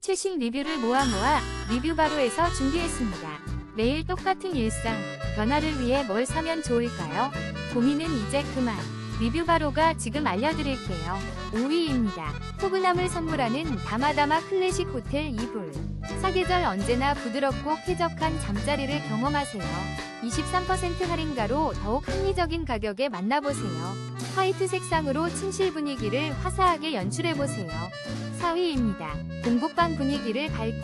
최신 리뷰를 모아 모아 리뷰 바로에서 준비했습니다. 매일 똑같은 일상, 변화를 위해 뭘 사면 좋을까요? 고민은 이제 그만. 리뷰 바로가 지금 알려드릴게요. 5위입니다. 포근함을 선물하는 다마다마 클래식 호텔 이불. 사계절 언제나 부드럽고 쾌적한 잠자리를 경험하세요. 23% 할인가로 더욱 합리적인 가격에 만나보세요. 화이트 색상으로 침실 분위기를 화사하게 연출해보세요. 4위입니다. 공복방 분위기를 밝게.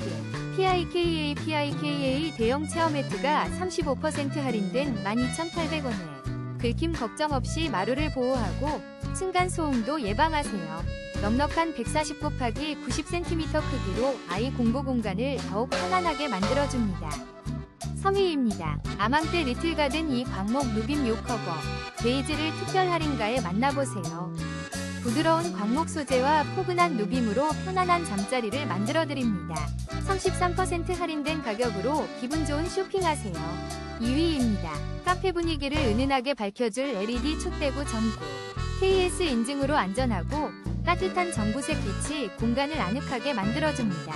PIKA PIKA 대형 체험 매트가 35% 할인된 12,800원에 긁힘 걱정 없이 마루를 보호하고 층간 소음도 예방하세요. 넉넉한 140 곱하기 90cm 크기로 아이 공부 공간을 더욱 편안하게 만들어줍니다. 3위입니다. 아망떼 리틀가든 이 광목 누빔 요커버 베이지를 특별 할인가에 만나보세요. 부드러운 광목 소재와 포근한 누빔으로 편안한 잠자리를 만들어드립니다. 33% 할인된 가격으로 기분 좋은 쇼핑하세요. 2위입니다. 카페 분위기를 은은하게 밝혀줄 LED 촛대구 전구. KS 인증으로 안전하고 따뜻한 전구색 빛이 공간을 아늑하게 만들어줍니다.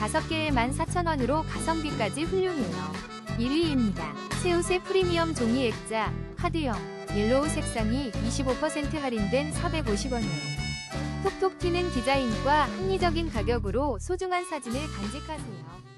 5개에 14,000원으로 가성비까지 훌륭해요. 1위입니다. 세우세 프리미엄 종이 액자, 카드형, 옐로우 색상이 25% 할인된 450원에 톡톡 튀는 디자인과 합리적인 가격으로 소중한 사진을 간직하세요.